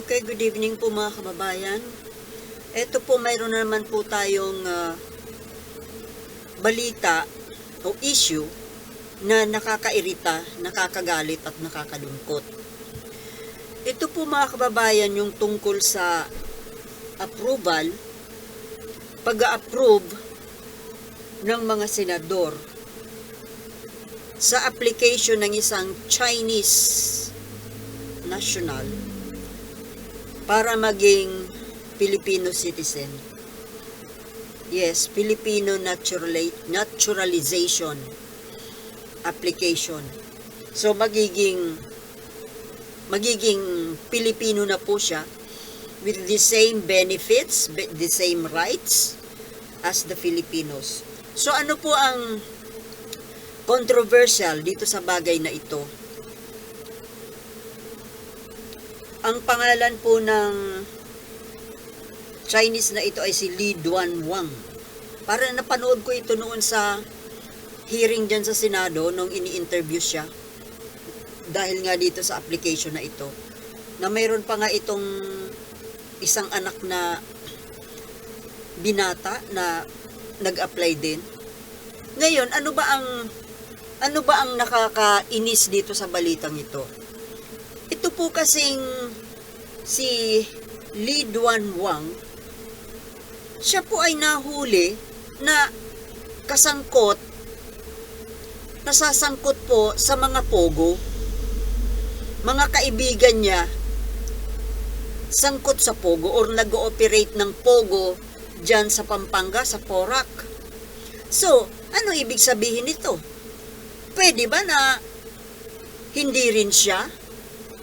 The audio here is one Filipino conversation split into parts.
Okay, good evening po mga kababayan. Ito po mayroon na naman po tayong ah, balita o issue na nakakairita, nakakagalit at nakakalungkot. Ito po mga kababayan yung tungkol sa approval, pag-approve ng mga senador sa application ng isang Chinese national para maging Filipino citizen. Yes, Filipino naturali- naturalization application. So magiging magiging Pilipino na po siya with the same benefits, be- the same rights as the Filipinos. So ano po ang controversial dito sa bagay na ito? Ang pangalan po ng Chinese na ito ay si Li Duan Wang. Para napanood ko ito noon sa hearing dyan sa Senado nung ini-interview siya. Dahil nga dito sa application na ito. Na mayroon pa nga itong isang anak na binata na nag-apply din. Ngayon, ano ba ang ano ba ang nakakainis dito sa balitang ito? Ito po kasing si Li Duan Wang, siya po ay nahuli na kasangkot, nasasangkot po sa mga pogo. Mga kaibigan niya, sangkot sa pogo or nag-ooperate ng pogo dyan sa Pampanga, sa Porac. So, ano ibig sabihin nito? Pwede ba na hindi rin siya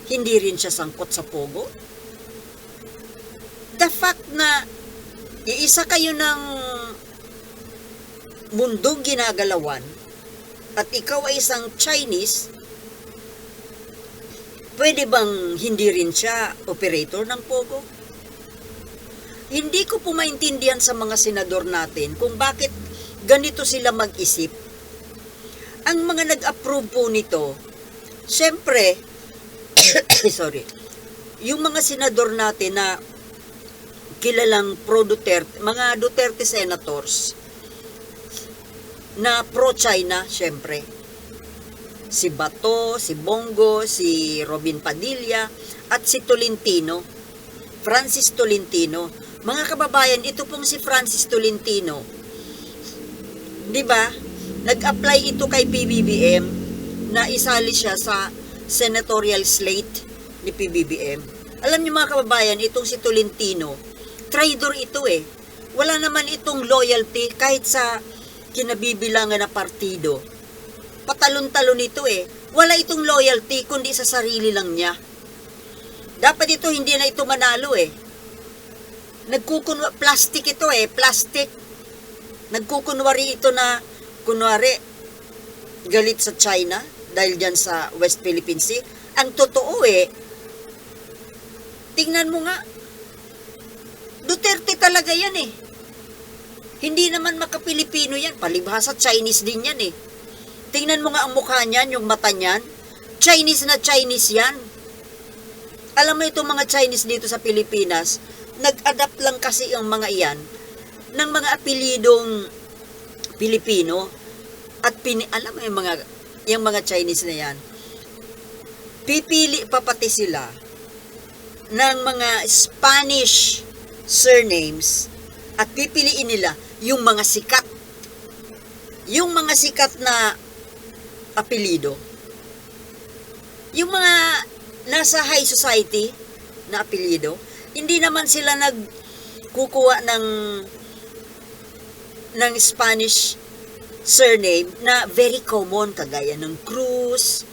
hindi rin siya sangkot sa pogo? The fact na iisa kayo ng mundong ginagalawan at ikaw ay isang Chinese, pwede bang hindi rin siya operator ng pogo? Hindi ko po maintindihan sa mga senador natin kung bakit ganito sila mag-isip. Ang mga nag-approve po nito, syempre, sorry, yung mga senador natin na kilalang pro Duterte, mga Duterte senators na pro China, syempre. Si Bato, si Bongo, si Robin Padilla, at si Tolentino, Francis Tolentino. Mga kababayan, ito pong si Francis Tolentino. 'Di ba? Nag-apply ito kay PBBM na isali siya sa senatorial slate ni PBBM. Alam niyo mga kababayan, itong si Tolentino, traitor ito eh. Wala naman itong loyalty kahit sa kinabibilangan na partido. Patalon-talon ito eh. Wala itong loyalty kundi sa sarili lang niya. Dapat ito hindi na ito manalo eh. Nagkukunwa, plastic ito eh, plastic. Nagkukunwari ito na, kunwari, galit sa China dahil dyan sa West Philippine Sea. Ang totoo eh, tingnan mo nga, Duterte talaga yan eh. Hindi naman makapilipino yan, palibhasa Chinese din yan eh. Tingnan mo nga ang mukha niyan, yung mata niyan. Chinese na Chinese yan. Alam mo itong mga Chinese dito sa Pilipinas, nag-adapt lang kasi yung mga iyan ng mga apelidong Pilipino at pini alam mo yung mga yung mga Chinese na yan pipili pa pati sila ng mga Spanish surnames at pipiliin nila yung mga sikat yung mga sikat na apelido yung mga nasa high society na apelido hindi naman sila nagkukuha ng ng Spanish surname na very common kagaya ng Cruz,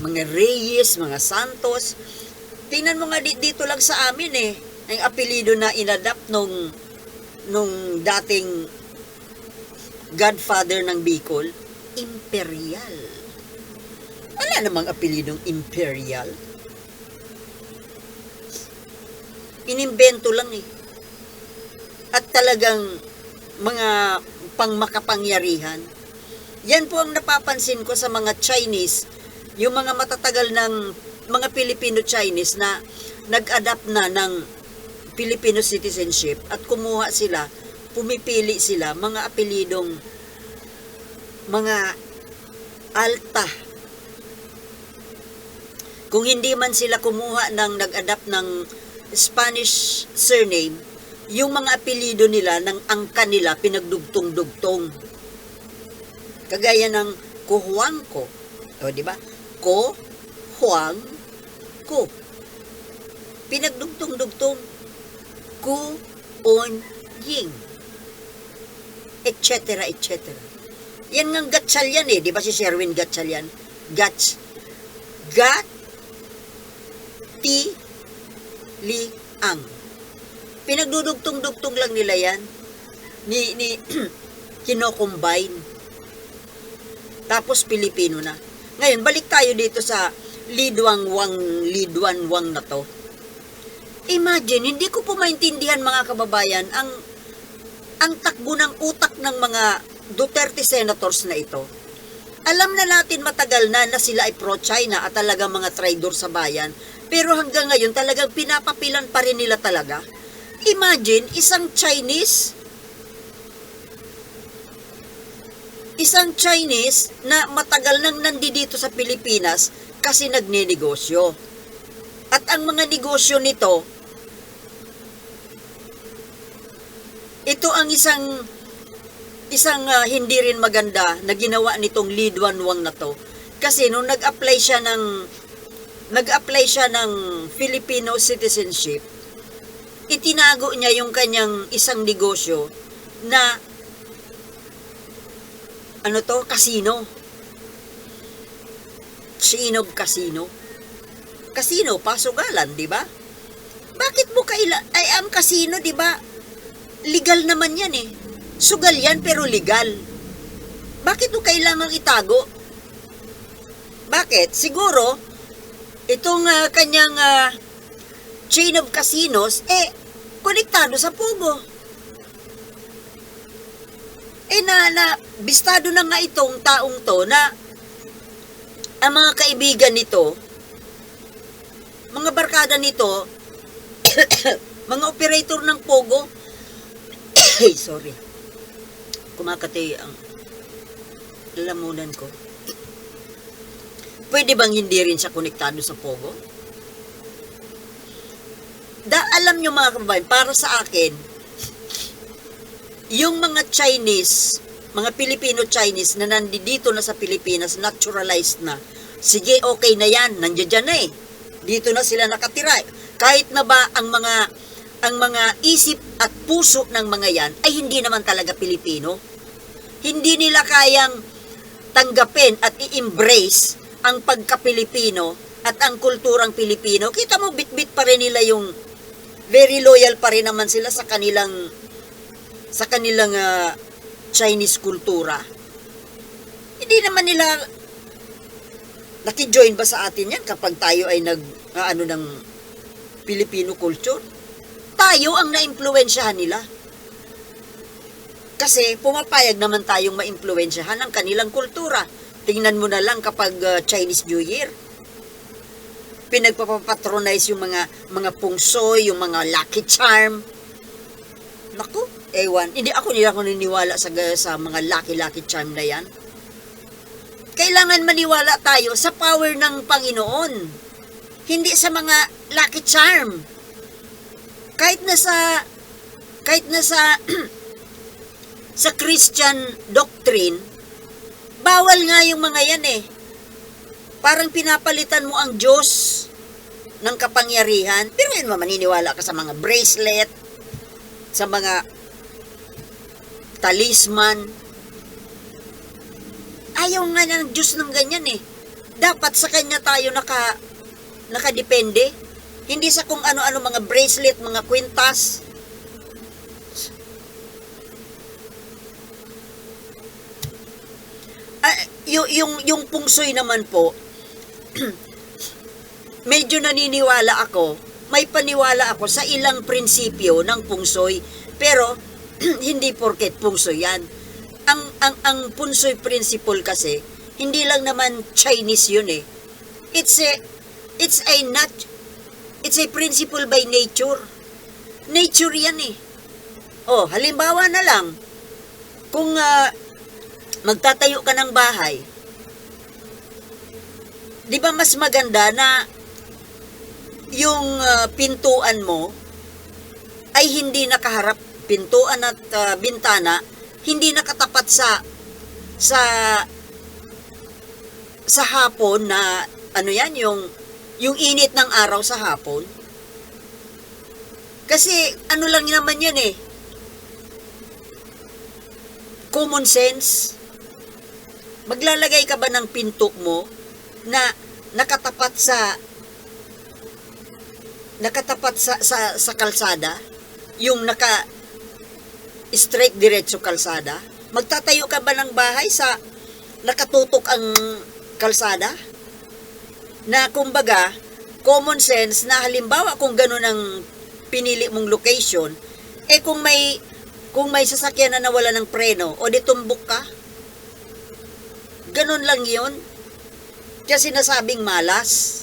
mga Reyes, mga Santos. Tingnan mo nga di- dito lang sa amin eh, ang apelido na inadapt nung nung dating godfather ng Bicol, Imperial. Wala namang apelidong Imperial. Inimbento lang eh. At talagang mga pangmakapangyarihan. Yan po ang napapansin ko sa mga Chinese, yung mga matatagal ng mga Filipino-Chinese na nag-adapt na ng Filipino citizenship at kumuha sila, pumipili sila mga apelidong mga alta. Kung hindi man sila kumuha ng nag-adapt ng Spanish surname, yung mga apelido nila ng angka nila pinagdugtong-dugtong. Kagaya ng Kuhuang ko. O, di ba? Ko, Huang, Ko. Pinagdugtong-dugtong. Ku, On, Ying. Etc. etc. Yan ng Gatchal yan eh. Di ba si Sherwin Gatchal yan? Gats. Gat, ti, li, ang. Pinagdudugtong-dugtong lang nila yan. Ni, ni, kinocombine. Tapos Pilipino na. Ngayon, balik tayo dito sa Lidwang Wang, Lidwan Wang na to. Imagine, hindi ko po maintindihan mga kababayan ang ang takbo ng utak ng mga Duterte senators na ito. Alam na natin matagal na na sila ay pro-China at talagang mga traidor sa bayan, pero hanggang ngayon talagang pinapapilan pa rin nila talaga. Imagine, isang Chinese isang Chinese na matagal nang nandito sa Pilipinas kasi nagnenegosyo. At ang mga negosyo nito, ito ang isang isang ah, hindi rin maganda na ginawa nitong Lidwan Wang na to. Kasi nung nag-apply siya ng nag-apply siya ng Filipino citizenship, itinago niya yung kanyang isang negosyo na ano to, casino. Sinog Casino. Casino, pasugalan, di ba? Bakit mo kaila... Ay, ang casino, di ba? Legal naman yan eh. Sugal yan, pero legal. Bakit mo kailangang itago? Bakit? Siguro, itong ah, kanyang ah, chain of casinos, eh, konektado sa Pugo. Eh na, na, bistado na nga itong taong to na ang mga kaibigan nito, mga barkada nito, mga operator ng Pogo, ay, sorry, kumakati ang lalamunan ko. Pwede bang hindi rin siya konektado sa Pogo? Da, alam nyo mga kababayan, para sa akin, yung mga Chinese, mga Filipino-Chinese na nandito na sa Pilipinas, naturalized na, sige, okay na yan, nandiyan dyan na eh. Dito na sila nakatira. Kahit na ba ang mga ang mga isip at puso ng mga yan ay hindi naman talaga Pilipino. Hindi nila kayang tanggapin at i-embrace ang pagka-Pilipino at ang kulturang Pilipino. Kita mo, bit-bit pa rin nila yung very loyal pa rin naman sila sa kanilang sa kanilang ah, Chinese kultura. Hindi naman nila nakijoin ba sa atin yan kapag tayo ay nag ah, ano ng Filipino culture? Tayo ang naimpluwensyahan nila. Kasi pumapayag naman tayong maimpluwensyahan ang kanilang kultura. Tingnan mo na lang kapag ah, Chinese New Year. Pinagpapatronize yung mga mga pungsoy, yung mga lucky charm. Naku, ewan. Hindi ako hindi ako naniniwala sa sa mga lucky-lucky charm na yan. Kailangan maniwala tayo sa power ng Panginoon. Hindi sa mga lucky charm. Kahit na sa kahit na sa sa Christian doctrine, bawal nga yung mga yan eh. Parang pinapalitan mo ang Diyos ng kapangyarihan. Pero yun mo, maniniwala ka sa mga bracelet, sa mga talisman. Ayaw nga ng Diyos ng ganyan eh. Dapat sa Kanya tayo naka, nakadepende. Hindi sa kung ano-ano mga bracelet, mga kwintas. Ah, yung, yung, yung pungsoy naman po, medyo naniniwala ako, may paniwala ako sa ilang prinsipyo ng pungsoy, pero hindi porket pungsoy yan. Ang, ang, ang pungsoy principle kasi, hindi lang naman Chinese yun eh. It's a, It's a nat it's a principle by nature. Nature yan eh. Oh, halimbawa na lang, kung ah, magtatayo ka ng bahay, di ba mas maganda na yung ah, pintuan mo ay hindi nakaharap pintuan at ah, bintana hindi nakatapat sa sa sa hapon na ano yan yung yung init ng araw sa hapon. Kasi ano lang naman yan eh. Common sense. Maglalagay ka ba ng pinto mo na nakatapat sa nakatapat sa sa, sa kalsada? Yung naka straight diretso kalsada? Magtatayo ka ba ng bahay sa nakatutok ang kalsada? Na kumbaga common sense na halimbawa kung ganun ang pinili mong location eh kung may kung may sasakyan na nawala ng preno o di tumbok ka? Ganun lang yun. Kasi sinasabing malas.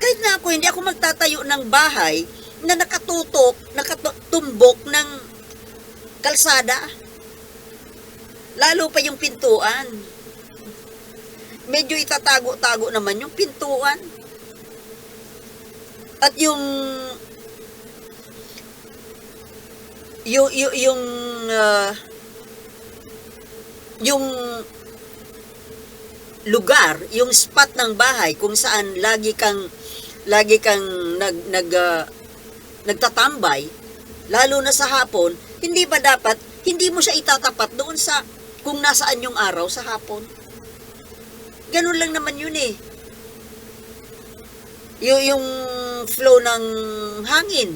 Kahit na ako hindi ako magtatayo ng bahay na nakatutok nakatumbok ng kalsada lalo pa yung pintuan medyo itatago-tago naman yung pintuan. At yung yung yung yung, ah, yung lugar, yung spot ng bahay kung saan lagi kang lagi kang nag nag ah, nagtatambay lalo na sa hapon, hindi ba dapat hindi mo siya itatapat doon sa kung nasaan yung araw sa hapon? Ganun lang naman yun eh. Yung, yung flow ng hangin.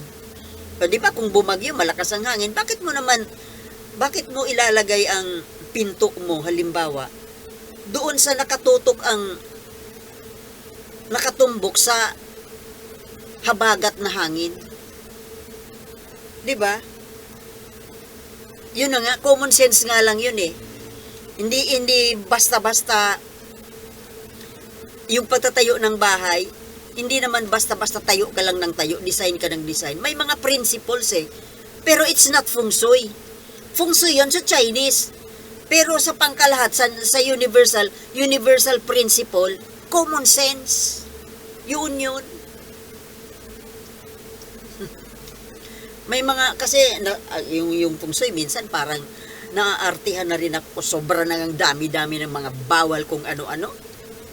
O di ba kung bumagyo, malakas ang hangin, bakit mo naman, bakit mo ilalagay ang pinto mo, halimbawa, doon sa nakatutok ang nakatumbok sa habagat na hangin? Di ba? Yun na nga, common sense nga lang yun eh. Hindi, hindi basta-basta yung pagtatayo ng bahay, hindi naman basta-basta tayo ka lang ng tayo, design ka ng design. May mga principles eh. Pero it's not feng shui. Feng shui yun sa Chinese. Pero sa pangkalahat, sa, sa universal, universal principle, common sense. Yun yun. May mga, kasi, na, ah, yung, yung feng shui, minsan parang naaartihan na rin ako, sobra na ang dami-dami ng mga bawal kung ano-ano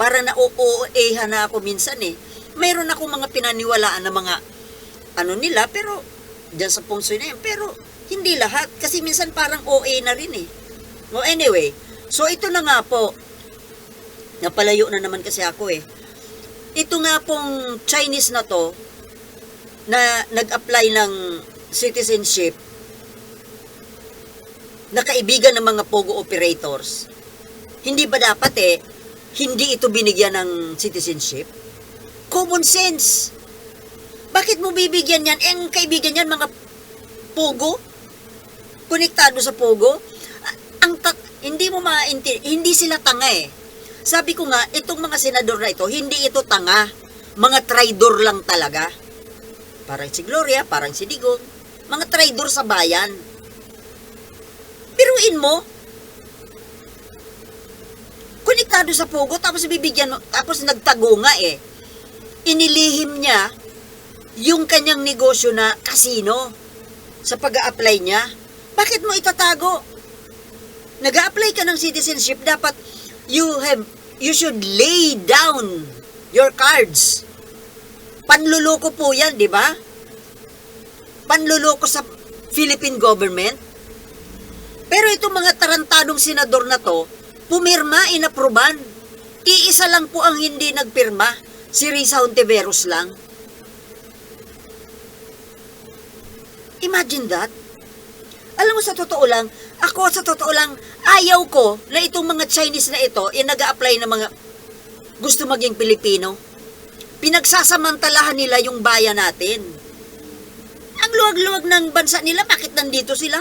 para na OOA na ako minsan eh. Mayroon ako mga pinaniwalaan na mga ano nila, pero dyan sa pungsoy na yun. Pero hindi lahat, kasi minsan parang OA na rin eh. No, anyway, so ito na nga po, napalayo na naman kasi ako eh. Ito nga pong Chinese na to, na nag-apply ng citizenship, na kaibigan ng mga Pogo operators, hindi ba dapat eh, hindi ito binigyan ng citizenship? Common sense. Bakit mo bibigyan yan? Eh, kaibigan yan, mga Pogo? Konektado sa Pogo? Ang hindi mo maintindihan, hindi sila tanga eh. Sabi ko nga, itong mga senador na ito, hindi ito tanga. Mga traidor lang talaga. Parang si Gloria, parang si Digong. Mga traidor sa bayan. Piruin mo, konektado sa Pogo, tapos bibigyan mo, tapos nagtago nga eh. Inilihim niya yung kanyang negosyo na casino sa pag apply niya. Bakit mo itatago? nag apply ka ng citizenship, dapat you have, you should lay down your cards. Panluloko po yan, di ba? Panluloko sa Philippine government. Pero itong mga tarantadong senador na to, pumirma, inaproban. Iisa lang po ang hindi nagpirma, si Risa Hontiveros lang. Imagine that. Alam mo sa totoo lang, ako sa totoo lang, ayaw ko na itong mga Chinese na ito, eh nag apply ng mga gusto maging Pilipino. Pinagsasamantalahan nila yung bayan natin. Luwag-luwag ng bansa nila, bakit nandito sila?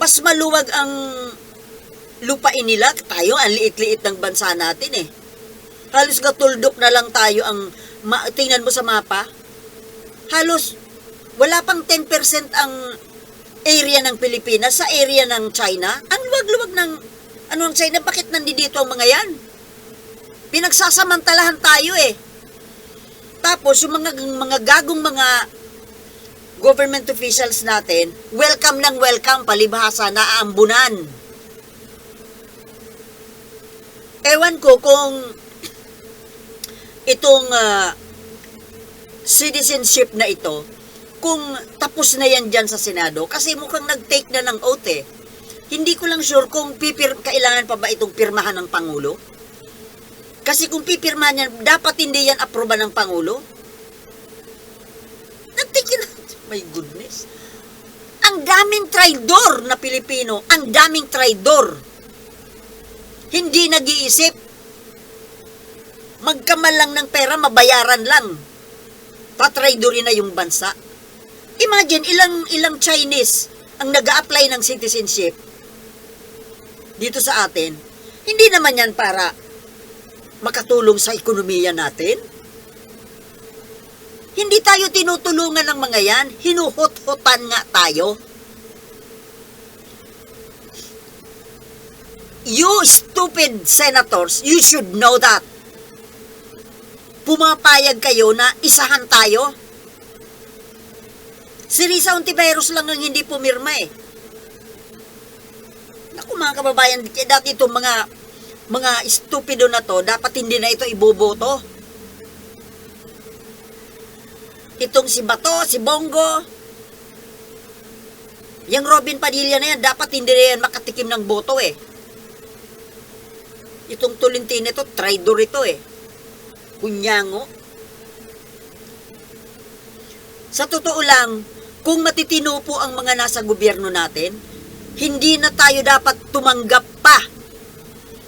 Mas maluwag ang lupain nila. Tayo, ang liit-liit ng bansa natin eh. Halos gatuldok na lang tayo ang ma- tingnan mo sa mapa. Halos wala pang 10% ang area ng Pilipinas sa area ng China. Ang luwag-luwag ng ano ng China, bakit nandito ang mga yan? Pinagsasamantalahan tayo eh. Tapos yung mga mga gagong mga government officials natin, welcome ng welcome, palibhasa na aambunan. Ewan ko kung itong ah, citizenship na ito, kung tapos na yan dyan sa Senado, kasi mukhang nag-take na ng oath eh. Hindi ko lang sure kung pipir kailangan pa ba itong pirmahan ng Pangulo. Kasi kung pipirmahan yan, dapat hindi yan aproba ng Pangulo. Nag-take na, my goodness. Ang daming traidor na Pilipino, ang daming traidor. Hindi nag-iisip. Magkamal lang ng pera, mabayaran lang. Tatraidorin na yung bansa. Imagine, ilang ilang Chinese ang nag apply ng citizenship dito sa atin. Hindi naman yan para makatulong sa ekonomiya natin. Hindi tayo tinutulungan ng mga yan, hinuhot-hotan nga tayo. You stupid senators, you should know that. Pumapayag kayo na isahan tayo. Si Risa Ontiveros lang ang hindi pumirma eh. Naku mga kababayan, dati itong mga mga stupido na to, dapat hindi na ito iboboto. Itong si Bato, si Bongo, yung Robin Padilla na yan, dapat hindi na yan makatikim ng boto eh. Itong Tolentino ito, traidor ito eh. Kunyango. Sa totoo lang, kung matitino po ang mga nasa gobyerno natin, hindi na tayo dapat tumanggap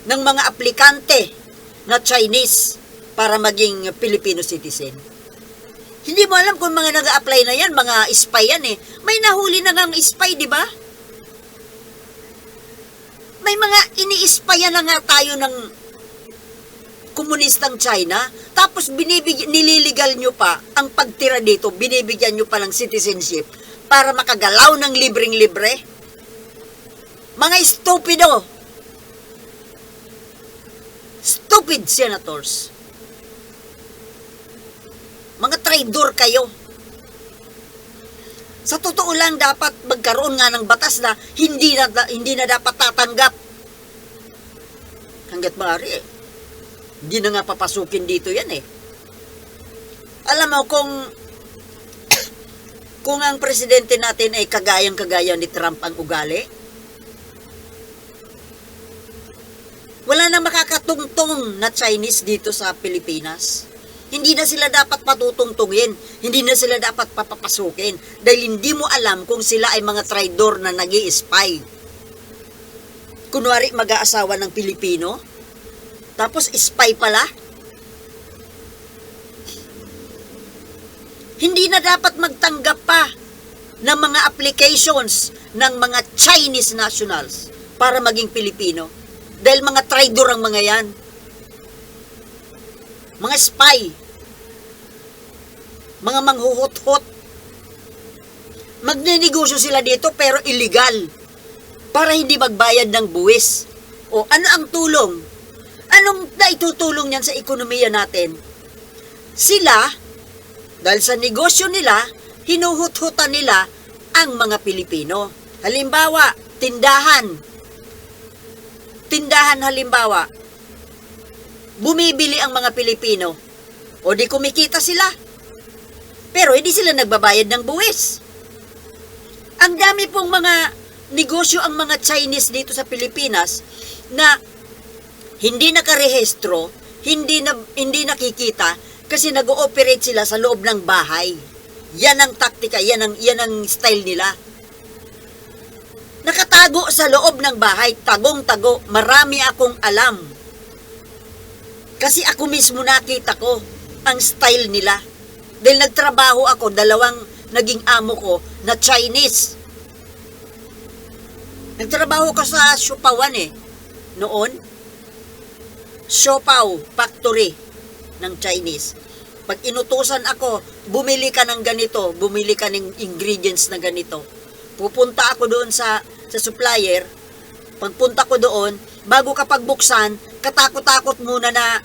ng mga aplikante na Chinese para maging Filipino citizen. Hindi mo alam kung mga nag apply na yan, mga spy yan eh. May nahuli na ngang spy, di ba? May mga ini-spyan na nga tayo ng komunistang China, tapos binibig, nililigal nyo pa ang pagtira dito, binibigyan nyo pa ng citizenship para makagalaw ng libreng-libre. Mga stupido! Stupid senators! Mga traidor kayo! Sa totoo lang dapat magkaroon nga ng batas na hindi na hindi na dapat tatanggap. Hangga't maaari eh. Hindi na nga papasukin dito yan eh. Alam mo kung kung ang presidente natin ay kagayang-kagaya ni Trump ang ugali, wala na makakatungtong na Chinese dito sa Pilipinas. Hindi na sila dapat patutungtungin. Hindi na sila dapat papapasukin. Dahil hindi mo alam kung sila ay mga traidor na nag spy Kunwari mag-aasawa ng Pilipino, tapos spy pala. Hindi na dapat magtanggap pa ng mga applications ng mga Chinese nationals para maging Pilipino. Dahil mga traidor ang mga yan mga spy, mga manghuhot-hot. Magninegosyo sila dito pero illegal para hindi magbayad ng buwis. O ano ang tulong? Anong naitutulong niyan sa ekonomiya natin? Sila, dahil sa negosyo nila, hinuhut-hutan nila ang mga Pilipino. Halimbawa, tindahan. Tindahan halimbawa, bumibili ang mga Pilipino. O di kumikita sila. Pero hindi sila nagbabayad ng buwis. Ang dami pong mga negosyo ang mga Chinese dito sa Pilipinas na hindi nakarehistro, hindi na hindi nakikita kasi nag-ooperate sila sa loob ng bahay. Yan ang taktika, yan ang yan ang style nila. Nakatago sa loob ng bahay, tagong-tago, marami akong alam kasi ako mismo nakita ko ang style nila. Dahil nagtrabaho ako, dalawang naging amo ko na Chinese. Nagtrabaho ko sa Shupawan eh, noon. Siopaw Factory ng Chinese. Pag inutusan ako, bumili ka ng ganito, bumili ka ng ingredients na ganito. Pupunta ako doon sa sa supplier. Pagpunta ko doon, bago ka pagbuksan, katakot-takot muna na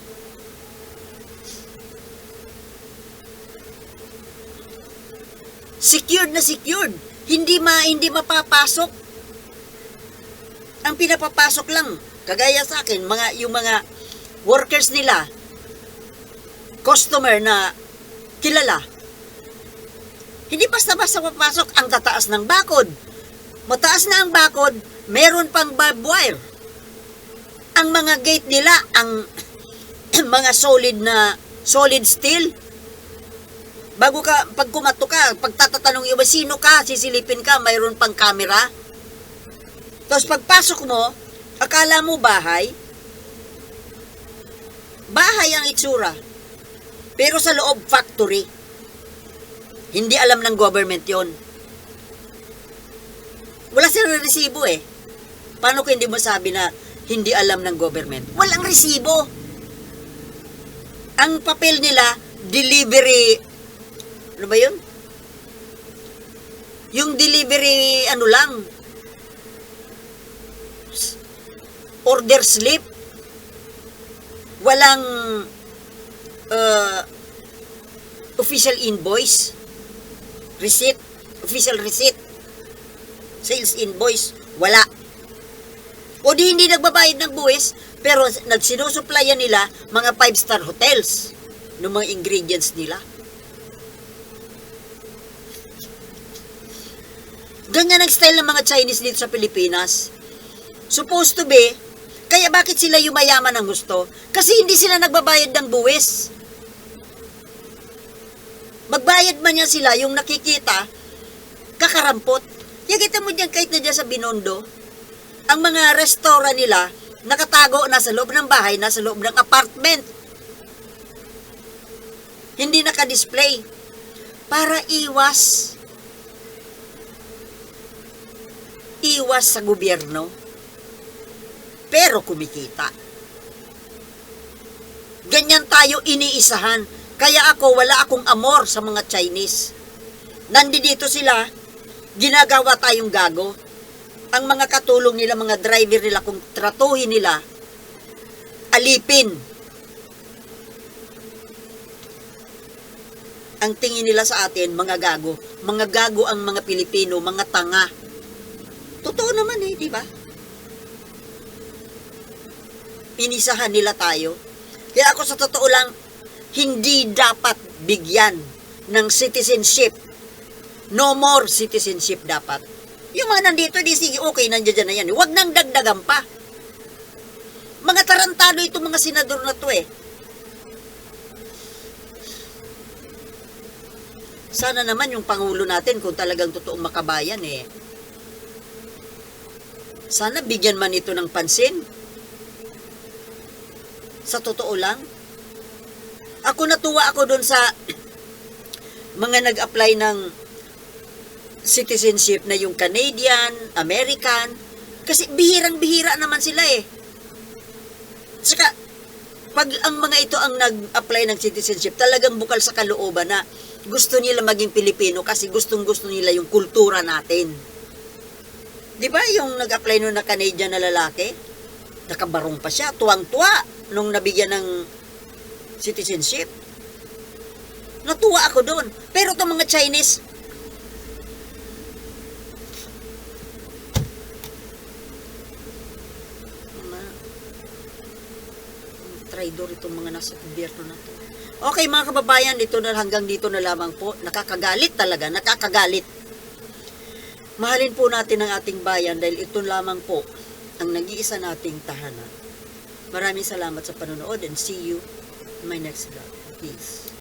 secured na secured. Hindi ma hindi mapapasok. Ang pinapapasok lang, kagaya sa akin, mga yung mga workers nila, customer na kilala. Hindi basta-basta papasok ang tataas ng bakod. Mataas na ang bakod, meron pang barbed wire. Ang mga gate nila, ang mga solid na solid steel, bago ka, pag kumato ka, pag tatatanong iba, sino ka, sisilipin ka, mayroon pang camera. Tapos pagpasok mo, akala mo bahay, bahay ang itsura. Pero sa loob, factory. Hindi alam ng government yon. Wala silang resibo eh. Paano ko hindi mo sabi na hindi alam ng government? Walang resibo. Ang papel nila, delivery ano ba yun? Yung delivery, ano lang, order slip, walang uh, official invoice, receipt, official receipt, sales invoice, wala. O di hindi nagbabayad ng buwis, pero nagsinusuplayan nila mga 5-star hotels ng mga ingredients nila. Ganyan ang style ng mga Chinese dito sa Pilipinas. Supposed to be, kaya bakit sila yumayaman ng gusto? Kasi hindi sila nagbabayad ng buwis. Magbayad man yan sila, yung nakikita, kakarampot. Yan kita mo dyan kahit na dyan sa Binondo, ang mga restaurant nila, nakatago nasa loob ng bahay, nasa loob ng apartment. Hindi naka-display. Para iwas iwas sa gobyerno, pero kumikita. Ganyan tayo iniisahan. Kaya ako, wala akong amor sa mga Chinese. Nandito sila, ginagawa tayong gago. Ang mga katulong nila, mga driver nila, kung tratuhin nila, alipin. Ang tingin nila sa atin, mga gago. Mga gago ang mga Pilipino, mga tanga. Totoo naman eh, di ba? Inisahan nila tayo. Kaya ako sa totoo lang, hindi dapat bigyan ng citizenship. No more citizenship dapat. Yung mga nandito, di sige, okay, nandiyan na yan. Huwag nang dagdagan pa. Mga tarantado itong mga senador na to eh. Sana naman yung Pangulo natin kung talagang totoong makabayan eh. Sana bigyan man ito ng pansin. Sa totoo lang. Ako natuwa ako doon sa mga nag-apply ng citizenship na yung Canadian, American. Kasi bihirang-bihira naman sila eh. Saka, pag ang mga ito ang nag-apply ng citizenship, talagang bukal sa kalooban na gusto nila maging Pilipino kasi gustong-gusto nila yung kultura natin. Di ba yung nag-apply nun na Canadian na lalaki? Nakabarong pa siya, tuwang-tuwa nung nabigyan ng citizenship. Natuwa ako doon. Pero itong mga Chinese, mga traidor itong mga nasa gobyerno na to. Okay mga kababayan, dito na hanggang dito na lamang po. Nakakagalit talaga, nakakagalit. Mahalin po natin ang ating bayan dahil ito lamang po ang nag-iisa nating tahanan. Maraming salamat sa panonood and see you my next vlog. Peace.